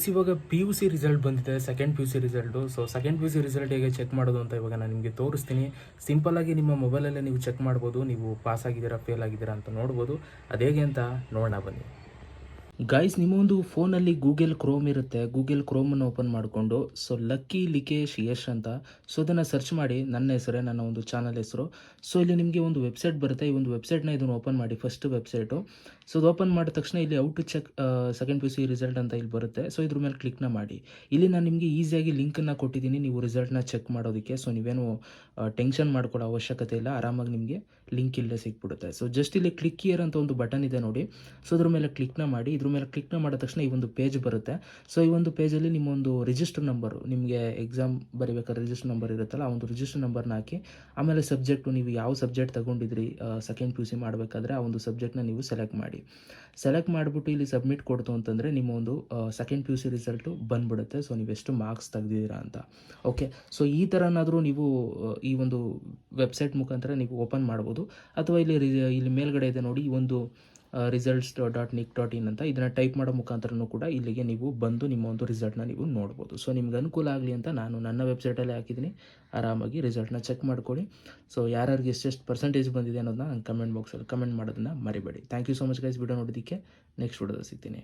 Guys ಇವಾಗ P U C result ಬಂದಿದೆ second P U C result so second P U C result ಹೇಗೆ check ಮಾಡೋದು ಅಂತ ಇವಾಗ ನಾನು ನಿಮಗೆ ತೋರಿಸ್ತೀನಿ. ಸಿಂಪಲ್ ಆಗಿ ನಿಮ್ಮ ಮೊಬೈಲಲ್ಲೇ ನೀವು ಚೆಕ್ ಮಾಡ್ಬೋದು, ನೀವು ಪಾಸ್ ಆಗಿದ್ದೀರಾ ಫೇಲ್ ಆಗಿದ್ದೀರಾ ಅಂತ ನೋಡ್ಬೋದು. ಅದೇಗೆ ಅಂತ ನೋಡೋಣ ಬನ್ನಿ. ಗೈಸ್ ನಿಮ್ಮೊಂದು ಫೋನಲ್ಲಿ ಗೂಗಲ್ ಕ್ರೋಮ್ ಇರುತ್ತೆ. ಗೂಗಲ್ ಕ್ರೋಮನ್ನು ಓಪನ್ ಮಾಡಿಕೊಂಡು ಸೊ ಲಕ್ಕಿ ಲಿಕೇಶ್ ಯಶ್ ಅಂತ. ಸೊ ಅದನ್ನು ಸರ್ಚ್ ಮಾಡಿ, ನನ್ನ ಹೆಸರೇ, ನನ್ನ ಒಂದು ಚಾನಲ್ ಹೆಸರು. ಸೊ ಇಲ್ಲಿ ನಿಮಗೆ ಒಂದು ವೆಬ್ಸೈಟ್ ಬರುತ್ತೆ. ಈ ಒಂದು ವೆಬ್ಸೈಟ್ನ ಇದನ್ನು ಓಪನ್ ಮಾಡಿ ಫಸ್ಟ್ ವೆಬ್ಸೈಟು ಸೊ ಅದು ಓಪನ್ ಮಾಡಿದ ತಕ್ಷಣ ಇಲ್ಲಿ how to check second P C result ಅಂತ ಇಲ್ಲಿ ಬರುತ್ತೆ. ಸೊ ಇದ್ರ ಮೇಲೆ ಕ್ಲಿಕ್ನ ಮಾಡಿ. ಇಲ್ಲಿ ನಾನು ನಿಮಗೆ ಈಸಿಯಾಗಿ ಲಿಂಕನ್ನು ಕೊಟ್ಟಿದ್ದೀನಿ. ನೀವು ರಿಸಲ್ಟ್ನ ಚೆಕ್ ಮಾಡೋದಕ್ಕೆ. ಸೊ ನೀವೇನು ಟೆನ್ಷನ್ ಮಾಡ್ಕೊಳ್ಳೋ ಅವಶ್ಯಕತೆ ಇಲ್ಲ. ಆರಾಮಾಗಿ ನಿಮಗೆ ಲಿಂಕ್ ಇಲ್ಲೇ ಸಿಕ್ಬಿಡುತ್ತೆ. ಸೊ ಜಸ್ಟ್ ಇಲ್ಲಿ ಕ್ಲಿಕ್ ಇಯರ್ ಅಂತ ಒಂದು ಬಟನ್ ಇದೆ ನೋಡಿ. ಸೊ ಅದ್ರ ಮೇಲೆ ಕ್ಲಿಕ್ನ ಮಾಡಿ. ಇದ್ರ ಮೇಲೆ ಕ್ಲಿಕ್ನ ಮಾಡಿದ ತಕ್ಷಣ ಈ ಒಂದು ಪೇಜ್ ಬರುತ್ತೆ. ಸೊ ಈ ಒಂದು ಪೇಜಲ್ಲಿ ನಿಮ್ಮ ಒಂದು ರಿಜಿಸ್ಟರ್ ನಂಬರು ನಿಮಗೆ ಎಕ್ಸಾಮ್ ಬರೀಬೇಕಾದ್ರೆ ರಿಜಿಸ್ಟರ್ ನಂಬರ್ ಇರುತ್ತಲ್ಲ, ಆ ಒಂದು ರಿಜಿಸ್ಟರ್ ನಂಬರ್ನ ಹಾಕಿ, ಆಮೇಲೆ ಸಬ್ಜೆಕ್ಟು ನೀವು ಯಾವ ಸಬ್ಜೆಕ್ಟ್ ತಗೊಂಡಿದ್ರಿ ಸೆಕೆಂಡ್ ಪಿ ಯು ಸಿ ಮಾಡಬೇಕಾದ್ರೆ ಆ ಒಂದು ಸಬ್ಜೆಕ್ಟ್ನ ನೀವು ಸೆಲೆಕ್ಟ್ ಮಾಡಿ. ಸೆಲೆಕ್ಟ್ ಮಾಡಿಬಿಟ್ಟು ಇಲ್ಲಿ ಸಬ್ಮಿಟ್ ಕೊಡ್ತು ಅಂತಂದರೆ ನಿಮ್ಮ ಒಂದು second P U C result ಬಂದ್ಬಿಡುತ್ತೆ. ಸೊ ನೀವು ಎಷ್ಟು ಮಾರ್ಕ್ಸ್ ತೆಗ್ದಿದ್ದೀರಾ ಅಂತ. ಓಕೆ ಸೊ ಈ ಥರನಾದರೂ ನೀವು ಈ ಒಂದು ವೆಬ್ಸೈಟ್ ಮುಖಾಂತರ ನೀವು ಓಪನ್ ಮಾಡ್ಬೋದು. ಅಥವಾ ಇಲ್ಲಿ ಇಲ್ಲಿ ಮೇಲ್ಗಡೆ ಇದೆ ನೋಡಿ, ಈ ಒಂದು results dot nic dot in ಅಂತ ಇದನ್ನು ಟೈಪ್ ಮಾಡೋ ಮುಖಾಂತರನೂ ಕೂಡ ಇಲ್ಲಿಗೆ ನೀವು ಬಂದು ನಿಮ್ಮ ಒಂದು ರಿಸಲ್ಟ್ನ ನೀವು ನೋಡ್ಬೋದು. ಸೊ ನಿಮ್ಗೆ ಅನುಕೂಲ ಆಗಲಿ ಅಂತ ನಾನು ನನ್ನ ವೆಬ್ಸೈಟಲ್ಲೇ ಹಾಕಿದ್ದೀನಿ. ಆರಾಮಾಗಿ ರಿಸಲ್ಟ್ನ ಚೆಕ್ ಮಾಡ್ಕೊಳ್ಳಿ. ಸೊ ಯಾರ್ಯಾರಿಗೆ ಎಷ್ಟೆಷ್ಟು ಪರ್ಸೆಂಟೇಜ್ ಬಂದಿದೆ ಅನ್ನೋದನ್ನ ಕಮೆಂಟ್ ಬಾಕ್ಸಲ್ಲಿ ಕಮೆಂಟ್ ಮಾಡೋದನ್ನ ಮರಿಬೇಡಿ. Thank you so much guys video ನೋಡೋದಕ್ಕೆ ನೆಕ್ಸ್ಟ್ ವಿಡಿಯೋದಲ್ಲಿ ಸಿಗ್ತೀನಿ.